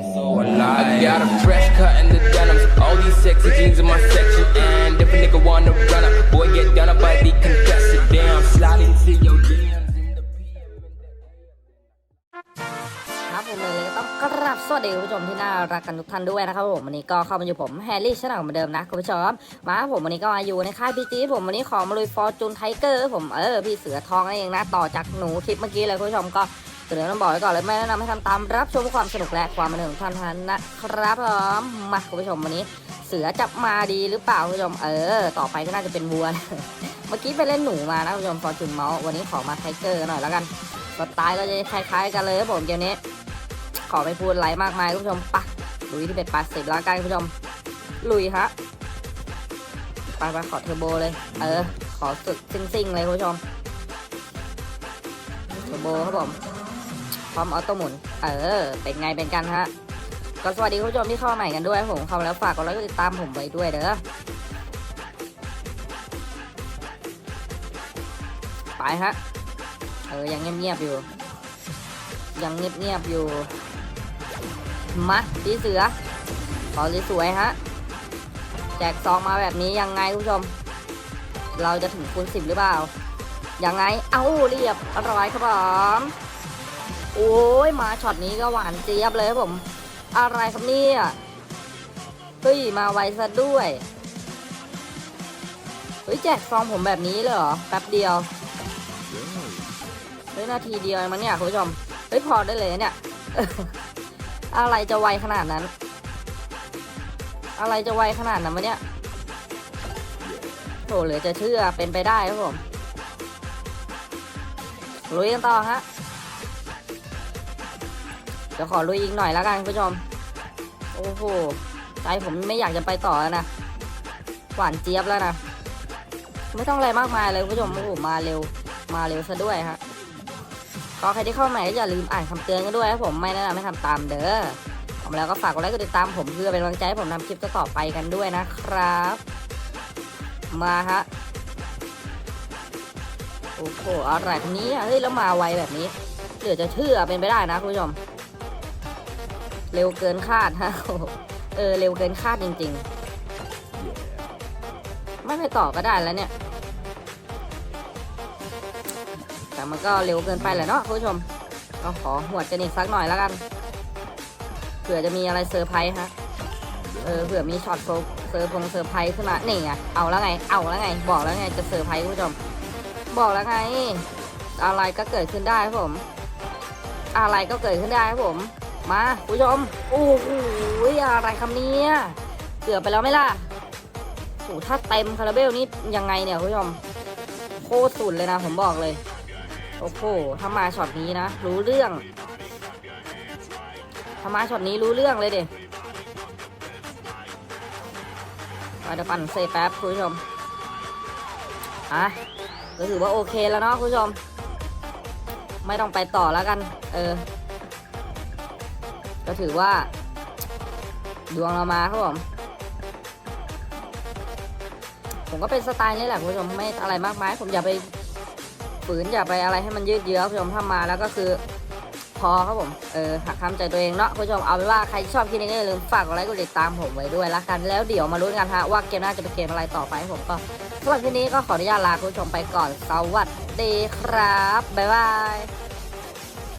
so alive. I got a fresh cut in the denims. All these sexy jeans in my section. And if a nigga wanna run up, boy, get done up by the contested. Damn, slide into your DMs in the PM. ครับผมเลยก็ต้องกราบสวัสดีคุณผู้ชมที่น่ารักกันทุกท่านด้วยนะครับผมวันนี้ก็เข้ามาอยู่ผมแฮร์รี่ชาแนลเหมือนเดิมนะคุณผู้ชมมาครับผมวันนี้ก็มาอยู่ในค่ายพีจีผมวันนี้ขอมาลุยฟอร์จูนไทเกอร์ผมเออพี่เสือทองนั่นเองนะต่อจากหนูคลิปเมื่อกี้เลยคุณผู้ชมก็ เดี๋ยวต้องบอกไว้ก่อนเลยไม่แนะนำให้ทำตามรับชมความสนุกและความบันเทิงของท่านนั้นนะครับผมมาคุณผู้ชมวันนี้ เสือจะมาดีหรือเปล่าคุณผู้ชมเออ ต่อไปก็น่าจะเป็นวัวเมื่อกี้ไปเล่นหนูมานะคุณผู้ชมฟอร์จูนเมาส์วันนี้ขอมาไทเกอร์หน่อยแล้วกันสไตล์ก็จะคล้ายๆกันเลยครับผมเกมนี้ ขอไม่พูดอะไรมากมายคุณผู้ชมปะลุยที่เป็นปาสิบแล้วกันคุณผู้ชม ลุยฮะไปไปขอเทอร์โบเลย เออ ขอสุดซิ่งๆเลยคุณผู้ชมเทอร์โบครับผม พร้อมออโต้หมุน เออ เป็นไงเป็นกันฮะ ก็สวัสดีคุณผู้ชมที่เข้ามาใหม่กันด้วยผมเข้าแล้วฝากกดไลค์กดติดตามผมไว้ด้วยเด้อ ไปฮะ เออ ยังเงียบๆอยู่ ยังเงียบๆอยู่ มาดีเสือ ขอสวยๆฮะ แจกซองมาแบบนี้ยังไงคุณผู้ชม เราจะถึงคูณสิบหรือเปล่า ยังไง เอ้าเรียบร้อยครับผม โอ้ยมาช็อตนี้ก็หวานเจี๊ยบเลยครับผม อะไรครับเนี่ยเฮ้ยมาไวซะด้วยเฮ้ยแจกซองผมแบบนี้เลยเหรอแป๊บเดียวเฮ้ยนาทีเดียวมั้งเนี่ยคุณผู้ชมเฮ้ยพอได้เลยเนี่ยอะไรจะไวขนาดนั้น อะไรจะไวขนาดนั้นวะเนี่ยโถเหลือจะเชื่อเป็นไปได้ครับผมลุยกันต่อฮะ เดี๋ยวขอลุยอีกหน่อยแล้วกันคุณผู้ชม โอ้โห ใจผมไม่อยากจะไปต่อแล้วนะ หวานเจี๊ยบแล้วนะ ไม่ต้องอะไรมากมายเลยคุณผู้ชม โอ้โห มาเร็ว มาเร็วซะด้วยฮะ ก็ใครที่เข้าใหม่ก็อย่าลืมอ่านคำเตือนกันด้วยครับผม ไม่แนะนำให้ทำตามเด้อทำแล้วก็ฝากกดไลค์กดติดตามผมเพื่อเป็นกำลังใจให้ผมทำคลิปต่อไปกันด้วยนะครับ มาฮะโอ้โหอะไรทีนี้เฮ้ยแล้วมาไวแบบนี้เหลือจะเชื่อเป็นไปได้นะคุณผู้ชม เร็วเกินคาดฮะโอ้โหเออเร็วเกินคาดจริง ๆ ไม่ไปต่อก็ได้แล้วเนี่ย แต่มันก็เร็วเกินไปแหละเนาะคุณผู้ชมก็ขอหวดกันอีกสักหน่อยแล้วกันเผื่อจะมีอะไรเซอร์ไพรส์ฮะเออเผื่อมีช็อตโฟเซอร์พงเซอร์ไพรส์ขึ้นมานี่ไงเอาแล้วไง เอาแล้วไง บอกแล้วไงจะเซอร์ไพรส์คุณผู้ชม บอกแล้วไง อะไรก็เกิดขึ้นได้ครับผม อะไรก็เกิดขึ้นได้ครับผม มาคุณผู้ชม โอ้โหอะไรคำนี้เกือบไปแล้วไหมล่ะโอ้ถ้าเต็มคาราเบลนี่ยังไงเนี่ยคุณผู้ชม โคตรสุดเลยนะผมบอกเลย โอ้โหถ้ามาช็อตนี้นะ รู้เรื่องถ้ามาช็อตนี้รู้เรื่องเลยเด็เดี๋ยวปั่นเซแป๊บคุณผู้ชมอะก็ถือว่าโอเคแล้วเนาะคุณผู้ชม ไม่ต้องไปต่อแล้วกัน เออ ก็ถือว่า ดวงเรามาครับผม ผมก็เป็นสไตล์นี้แหละคุณผู้ชมไม่อะไรมากมาย ผมอย่าไปฝืนอย่าไปอะไรให้มันยืดเยื้อคุณผู้ชมถ้ามาแล้วก็คือพอครับผม เออหักคำใจตัวเองเนาะคุณผู้ชมเอาเป็นว่าใครชอบคลิปนี้ก็อย่าลืมฝากกดไลค์กดติดตามผมไว้ด้วยละกัน แล้วเดี๋ยวมาลุ้นกันฮะว่าเกมหน้าจะเป็นเกมอะไรต่อไปผมก็สำหรับคลิปนี้ก็ขออนุญาตลาคุณผู้ชมไปก่อนสวัสดีครับ บ๊ายบาย